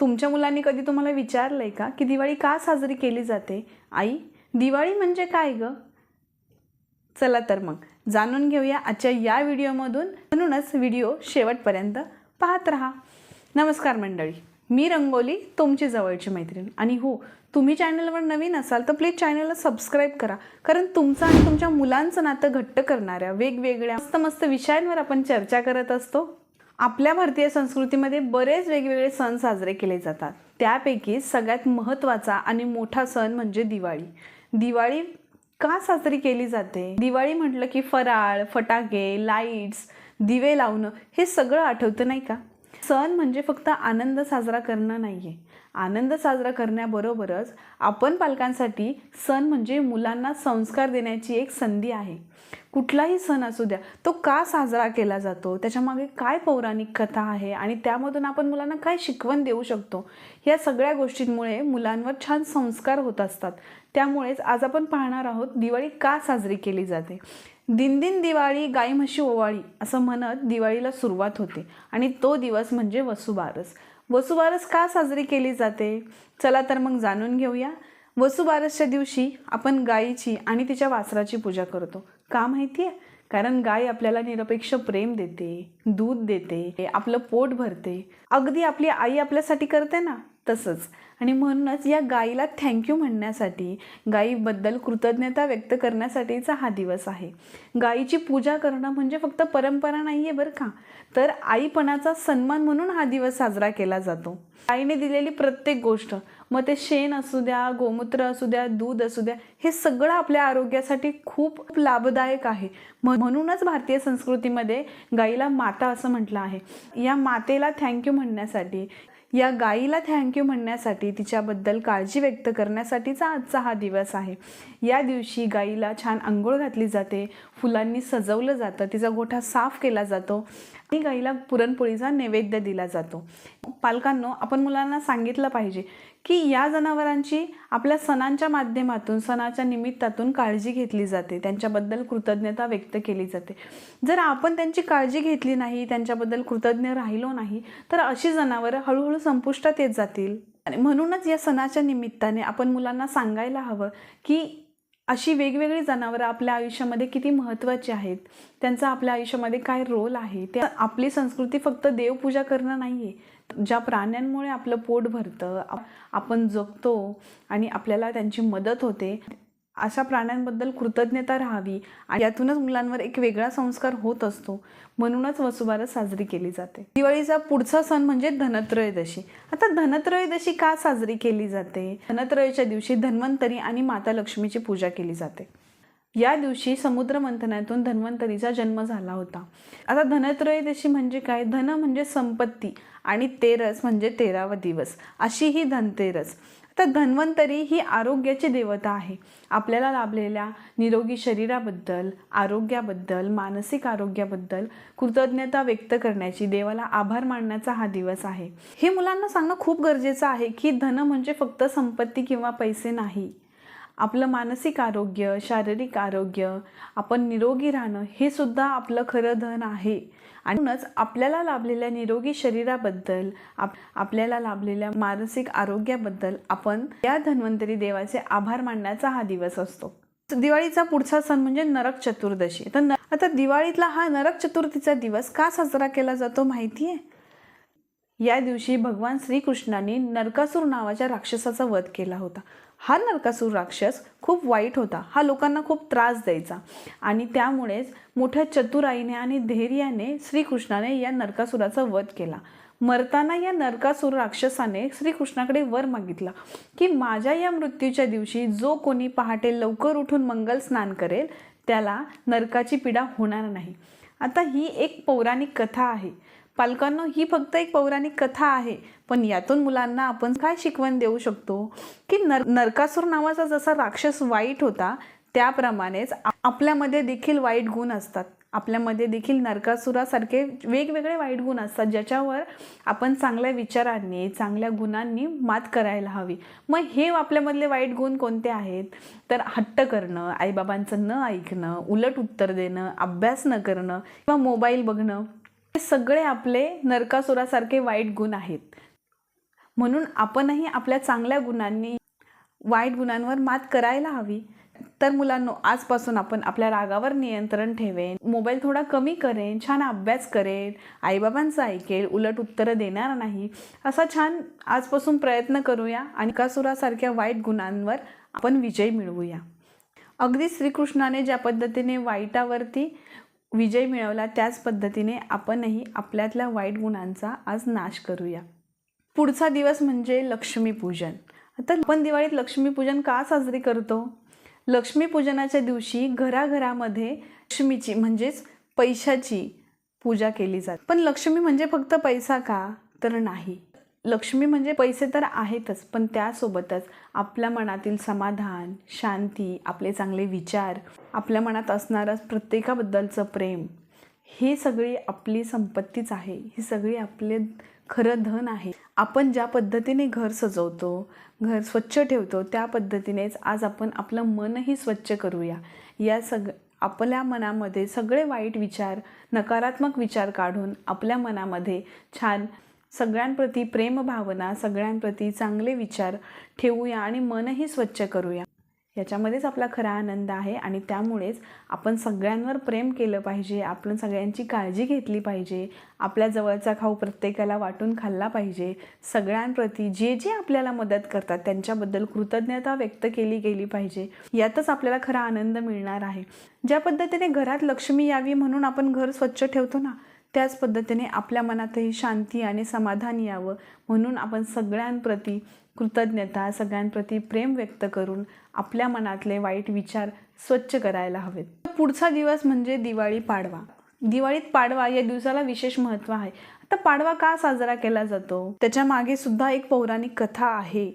तुमच्या मुलांनी कधी तुम्हाला विचारलं आहे का की दिवाळी का साजरी केली जाते? आई दिवाळी म्हणजे काय गं? चला तर मग जाणून घेऊया आजच्या या व्हिडिओमधून. म्हणूनच व्हिडिओ शेवटपर्यंत पाहत राहा. नमस्कार मंडळी मी रंगोली तुमची जवळची मैत्रीण. आणि हो तुम्ही चॅनलवर नवीन असाल तर प्लीज चॅनलला सबस्क्राईब करा. कारण तुमचं आणि तुमच्या मुलांचं नातं घट्ट करणाऱ्या वेगवेगळ्या मस्त मस्त विषयांवर आपण चर्चा करत असतो. आपल्या भारतीय संस्कृतीमध्ये बरेच वेगवेगळे सण साजरे केले जातात. त्यापैकी सगळ्यात महत्त्वाचा आणि मोठा सण म्हणजे दिवाळी. दिवाळी का साजरी केली जाते? दिवाळी म्हटलं की फराळ फटाके लाईट्स दिवे लावणं हे सगळं आठवतं नाही का? सण म्हणजे फक्त आनंद साजरा करणं नाही आहे आनंद साजरा करण्याबरोबरच आपण पालकांसाठी सण म्हणजे मुलांना संस्कार देण्याची एक संधी आहे. कुठलाही सण असू द्या तो का साजरा केला जातो? त्याच्यामागे काय पौराणिक कथा आहे? आणि त्यामधून आपण मुलांना काय शिकवण देऊ शकतो? या सगळ्या गोष्टींमुळे मुलांवर छान संस्कार होत असतात. त्यामुळेच आज आपण पाहणार आहोत दिवाळी का साजरी केली जाते? दिनदिन दिवाळी गाई म्हशी ओवाळी असं म्हणत दिवाळीला सुरुवात होते. आणि तो दिवस म्हणजे वसुबारस. वसुबारस का साजरी केली जाते? चला तर मग जाणून घेऊया. वसुबारसच्या दिवशी आपण गायीची आणि तिच्या वासराची पूजा करतो. का माहिती आहे? कारण गाय आपल्याला निरपेक्ष प्रेम देते दूध देते आपलं पोट भरते. अगदी आपली आई आपल्यासाठी करते ना. तसंच. आणि म्हणूनच या गाईला थँक्यू म्हणण्यासाठी गाईबद्दल कृतज्ञता व्यक्त करण्यासाठीचा हा दिवस आहे. गाईची पूजा करणं म्हणजे फक्त परंपरा नाही आहे बरं का? तर आईपणाचा सन्मान म्हणून हा दिवस साजरा केला जातो. आईने दिलेली प्रत्येक गोष्ट मग ते शेण असू द्या गोमूत्र असू द्या दूध असू द्या हे सगळं आपल्या आरोग्यासाठी खूप लाभदायक आहे. म्हणूनच भारतीय संस्कृतीमध्ये गाईला माता असं म्हटलं आहे. या मातेला थँक्यू म्हणण्यासाठी या गाईला थँक्यू म्हणण्यासाठी तिच्याबद्दल काळजी व्यक्त करण्यासाठीचा आजचा हा दिवस आहे. या दिवशी गाईला छान आंघोळ घातली जाते फुलांनी सजवलं जातं तिचा गोठा साफ केला जातो आणि गाईला पुरणपोळीचा नैवेद्य दिला जातो. पालकांनो आपण मुलांना सांगितलं पाहिजे की या जनावरांची आपल्या सणांच्या माध्यमातून सणाच्या निमित्तातून काळजी घेतली जाते. त्यांच्याबद्दल कृतज्ञता व्यक्त केली जाते. जर आपण त्यांची काळजी घेतली नाही त्यांच्याबद्दल कृतज्ञ राहिलो नाही तर अशी जनावरं हळूहळू संपुष्टात येत जातील. आणि म्हणूनच या सणाच्या निमित्ताने आपण मुलांना सांगायला हवं की अशी वेगवेगळी जनावरं आपल्या आयुष्यामध्ये किती महत्त्वाची आहेत? त्यांचा आपल्या आयुष्यामध्ये काय रोल आहे? ते आपली संस्कृती फक्त देवपूजा करणं नाही आहे ज्या प्राण्यांमुळे आपलं पोट भरतं आपण जगतो आणि आपल्याला त्यांची मदत होते अशा प्राण्यांबद्दल कृतज्ञता राहावी आणि यातूनच मुलांवर एक वेगळा संस्कार होत असतो. म्हणूनच वसुबारस साजरी केली जाते. दिवाळीचा पुढचा सण म्हणजे धनत्रयोदशी आता धनत्रयोदशी का साजरी केली जाते? धनत्रयोच्या दिवशी धन्वंतरी आणि माता लक्ष्मीची पूजा केली जाते. या दिवशी समुद्र मंथनातून धन्वंतरीचा जन्म झाला होता. आता धनत्रयोदशी म्हणजे काय? धन म्हणजे संपत्ती आणि तेरस म्हणजे तेरावा दिवस. अशी ही धनतेरस. तर धन्वंतरी ही आरोग्याची देवता आहे. आपल्याला लाभलेल्या निरोगी शरीराबद्दल आरोग्याबद्दल मानसिक आरोग्याबद्दल कृतज्ञता व्यक्त करण्याची देवाला आभार मानण्याचा हा दिवस आहे. हे मुलांना सांगणं खूप गरजेचं आहे की धन म्हणजे फक्त संपत्ती किंवा पैसे नाही. आपलं मानसिक आरोग्य शारीरिक आरोग्य आपण निरोगी राहणं हे सुद्धा आपलं खरं धन आहे. आणि म्हणूनच आपल्याला लाभलेल्या निरोगी शरीराबद्दल आप आपल्याला लाभलेल्या मानसिक आरोग्याबद्दल आपण या धन्वंतरी देवाचे आभार मानण्याचा हा दिवस असतो. दिवाळीचा पुढचा सण म्हणजे नरक चतुर्दशी. तर आता दिवाळीतला हा नरक चतुर्थीचा दिवस का साजरा केला जातो माहिती आहे या दिवशी भगवान श्रीकृष्णाने नरकासूर नावाच्या राक्षसाचा वध केला होता. हा नरकासूर राक्षस खूप वाईट होता. हा लोकांना खूप त्रास द्यायचा. आणि त्यामुळेच मोठ्या चतुराईने आणि धैर्याने श्रीकृष्णाने या नरकासुराचा वध केला. मरताना या नरकासूर राक्षसाने श्रीकृष्णाकडे वर मागितला की माझ्या या मृत्यूच्या दिवशी जो कोणी पहाटे लवकर उठून मंगल स्नान करेल त्याला नरकाची पीडा होणार नाही. आता ही एक पौराणिक कथा आहे. पालकांनो ही फक्त एक पौराणिक कथा आहे पण यातून मुलांना आपण काय शिकवण देऊ शकतो? की नर नरकासूर नावाचा जसा राक्षस वाईट होता त्याप्रमाणेच आपल्यामध्ये देखील वाईट गुण असतात. आपल्यामध्ये देखील नरकासुरासारखे वेगवेगळे वाईट गुण असतात ज्याच्यावर आपण चांगल्या विचारांनी चांगल्या गुणांनी मात करायला हवी. मग हे आपल्यामधले वाईट गुण कोणते आहेत? तर हट्ट करणं आईबाबांचं न ऐकणं उलट उत्तर देणं अभ्यास न करणं किंवा मोबाईल बघणं हे सगळे आपले नरकासुरासारखे वाईट गुण आहेत. म्हणून आपणही आपल्या चांगल्या गुणांनी वाईट गुणांवर मात करायला हवी. तर मुलांनो आजपासून आपण आपल्या रागावर नियंत्रण ठेवेन मोबाईल थोडा कमी करेन छान अभ्यास करेन आईबाबांचं ऐकेल उलट उत्तरं देणार नाही असा छान आजपासून प्रयत्न करूया आणि कासुरासारख्या वाईट गुणांवर आपण विजय मिळवूया. अगदी श्रीकृष्णाने ज्या पद्धतीने वाईटावरती विजय मिळवला त्याच पद्धतीने आपणही आपल्यातल्या वाईट गुणांचा आज नाश करूया. पुढचा दिवस म्हणजे लक्ष्मीपूजन. आता आपण दिवाळीत लक्ष्मीपूजन का साजरी करतो? लक्ष्मीपूजनाच्या दिवशी घराघरामध्ये लक्ष्मीची म्हणजेच पैशाची पूजा केली जाते. पण लक्ष्मी म्हणजे फक्त पैसा का? तर नाही. लक्ष्मी म्हणजे पैसे तर आहेतच पण त्यासोबतच आपल्या मनातील समाधान शांती आपले चांगले विचार आपल्या मनात असणारं प्रत्येकाबद्दलचं प्रेम ही सगळी आपली संपत्तीच आहे. ही सगळी आपले खरं धन आहे. आपण ज्या पद्धतीने घर सजवतो घर स्वच्छ ठेवतो त्या पद्धतीनेच आज आपण आपलं मनही स्वच्छ करूया. या सग आपल्या मनामध्ये सगळे वाईट विचार नकारात्मक विचार काढून आपल्या मनामध्ये छान सगळ्यांप्रती प्रेमभावना सगळ्यांप्रती चांगले विचार ठेवूया आणि मनही स्वच्छ करूया. याच्यामध्येच आपला खरा आनंद आहे आणि त्यामुळेच आपण सगळ्यांवर प्रेम केलं पाहिजे आपण सगळ्यांची काळजी घेतली पाहिजे आपल्या जवळचा खाऊ प्रत्येकाला वाटून खाल्ला पाहिजे. सगळ्यांप्रती जे जे आपल्याला मदत करतात त्यांच्याबद्दल कृतज्ञता व्यक्त केली गेली पाहिजे. यातच आपल्याला खरा आनंद मिळणार आहे. ज्या पद्धतीने घरात लक्ष्मी यावी म्हणून आपण घर स्वच्छ ठेवतो ना त्याच पद्धतीने आपल्या मनातही शांती आणि समाधान यावं. म्हणून आपण सगळ्यांप्रती कृतज्ञता सगळ्यांप्रती प्रेम व्यक्त करून आपल्या मनातले वाईट विचार स्वच्छ करायला हवेत. पुढचा दिवस म्हणजे दिवाळी पाडवा. दिवाळीत पाडवा या दिवसाला विशेष महत्त्व आहे. आता पाडवा का साजरा केला जातो? त्याच्यामागे सुद्धा एक पौराणिक कथा आहे.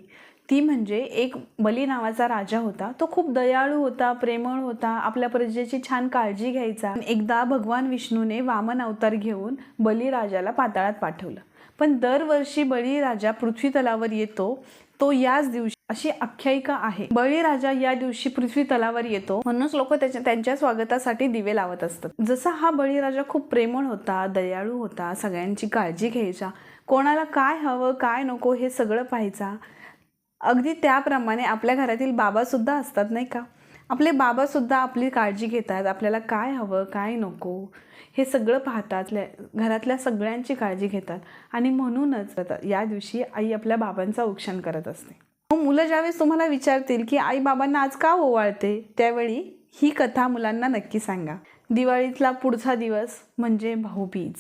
ती म्हणजे एक बली नावाचा राजा होता. तो खूप दयाळू होता प्रेमळ होता. आपल्या प्रजेची छान काळजी घ्यायचा. एकदा भगवान विष्णूने वामन अवतार घेऊन बलीराजाला पाताळात पाठवलं. पण दरवर्षी बळीराजा पृथ्वी तलावर येतो तो याच दिवशी अशी आख्यायिका आहे. बळीराजा या दिवशी पृथ्वी तलावर येतो. म्हणूनच लोक त्याच्या त्यांच्या स्वागतासाठी दिवे लावत असतात. जसा हा बळीराजा खूप प्रेमळ होता दयाळू होता सगळ्यांची काळजी घ्यायचा. कोणाला काय हवं काय नको हे सगळं पाहायचा. अगदी त्याप्रमाणे आपल्या घरातील बाबासुद्धा असतात नाही का? आपले बाबासुद्धा आपली काळजी घेतात आपल्याला काय हवं काय नको हे सगळं पाहतात घरातल्या सगळ्यांची काळजी घेतात. आणि म्हणूनच या दिवशी आई आपल्या बाबांचा उक्षण करत असते. मग मुलं ज्यावेळेस तुम्हाला विचारतील की आई बाबांना आज का ओवाळते? त्यावेळी ही कथा मुलांना नक्की सांगा. दिवाळीतला पुढचा दिवस म्हणजे भाऊबीज.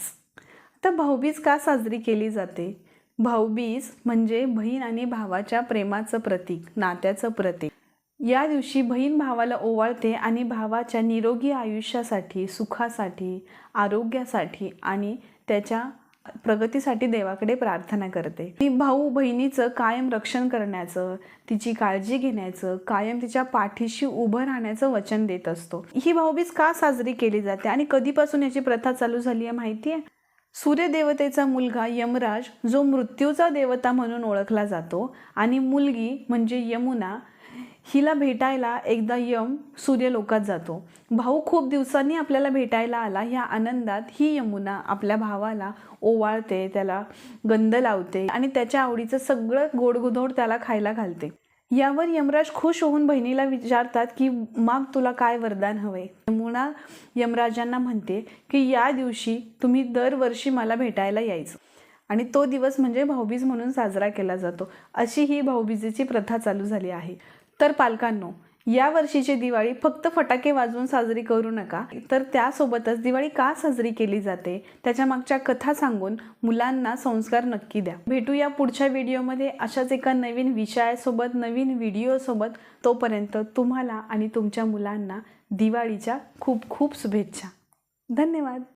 आता भाऊबीज का साजरी केली जाते? भाऊबीज म्हणजे बहीण आणि भावाच्या प्रेमाचं प्रतीक नात्याचं प्रतीक. या दिवशी बहीण भावाला ओवाळते आणि भावाच्या निरोगी आयुष्यासाठी सुखासाठी आरोग्यासाठी आणि त्याच्या प्रगतीसाठी देवाकडे प्रार्थना करते. ती भाऊ बहिणीचं कायम रक्षण करण्याचं तिची काळजी घेण्याचं कायम तिच्या पाठीशी उभं राहण्याचं वचन देत असतो. ही भाऊबीज का साजरी केली जाते आणि कधीपासून याची प्रथा चालू झाली आहे माहिती आहे? सूर्यदेवतेचा मुलगा यमराज जो मृत्यूचा देवता म्हणून ओळखला जातो आणि मुलगी म्हणजे यमुना हिला भेटायला एकदा यम सूर्यलोकात जातो. भाऊ खूप दिवसांनी आपल्याला भेटायला आला. ह्या आनंदात ही यमुना आपल्या भावाला ओवाळते त्याला गंध लावते आणि त्याच्या आवडीचं सगळं गोडगुधोड त्याला खायला घालते. यावर यमराज खुश होऊन बहिणीला विचारतात की माग तुला काय वरदान हवे यमुना यमराजांना म्हणते की या दिवशी तुम्ही दरवर्षी मला भेटायला यायचं आणि तो दिवस म्हणजे भाऊबीज म्हणून साजरा केला जातो. अशी ही भाऊबीजेची प्रथा चालू झाली आहे. तर पालकांनो या वर्षीची दिवाळी फक्त फटाके वाजवून साजरी करू नका. तर त्यासोबतच दिवाळी का साजरी केली जाते? त्याच्या मागच्या कथा सांगून मुलांना संस्कार नक्की द्या. भेटूया पुढच्या व्हिडिओमध्ये. अशाच एका नवीन विषयासोबत नवीन व्हिडिओसोबत. तोपर्यंत तुम्हाला आणि तुमच्या मुलांना दिवाळीच्या खूप खूप शुभेच्छा. धन्यवाद.